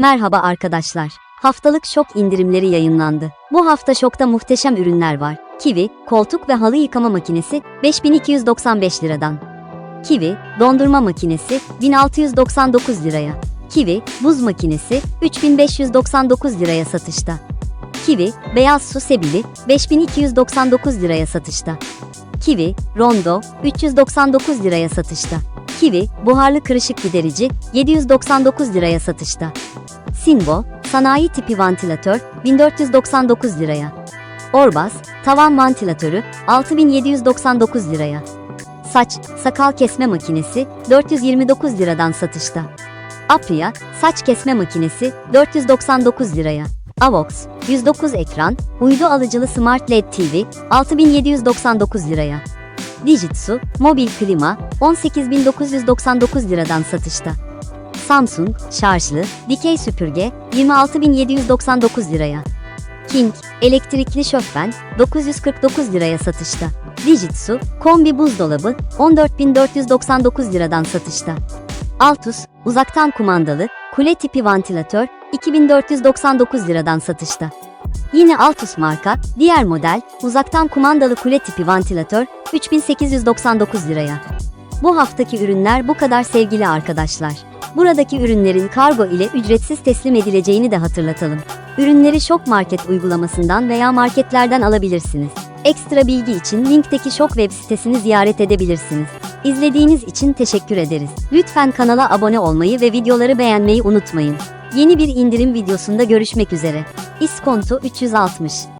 Merhaba arkadaşlar. Haftalık şok indirimleri yayınlandı. Bu hafta şokta muhteşem ürünler var. Kiwi, koltuk ve halı yıkama makinesi 5295 liradan. Kiwi, dondurma makinesi 1699 liraya. Kiwi, buz makinesi 3599 liraya satışta. Kiwi, beyaz su sebili 5299 liraya satışta. Kiwi, rondo 399 liraya satışta. Kiwi, buharlı kırışık giderici 799 liraya satışta. Sinbo, sanayi tipi vantilatör 1499 liraya. Orbas, tavan vantilatörü 6799 liraya. Saç, sakal kesme makinesi 429 liradan satışta. Apria, saç kesme makinesi 499 liraya. Avox, 109 ekran, uydu alıcılı Smart LED TV 6799 liraya. Dijitsu, mobil klima 18999 liradan satışta. Samsung, şarjlı, dikey süpürge 26799 liraya. King, elektrikli şofben 949 liraya satışta. Dijitsu, kombi buzdolabı 14499 liradan satışta. Altus, uzaktan kumandalı, kule tipi vantilatör 2499 liradan satışta. Yine Altus marka, diğer model, uzaktan kumandalı kule tipi vantilatör 3899 liraya. Bu haftaki ürünler bu kadar sevgili arkadaşlar. Buradaki ürünlerin kargo ile ücretsiz teslim edileceğini de hatırlatalım. Ürünleri Şok Market uygulamasından veya marketlerden alabilirsiniz. Ekstra bilgi için linkteki Şok web sitesini ziyaret edebilirsiniz. İzlediğiniz için teşekkür ederiz. Lütfen kanala abone olmayı ve videoları beğenmeyi unutmayın. Yeni bir indirim videosunda görüşmek üzere. İskonto 360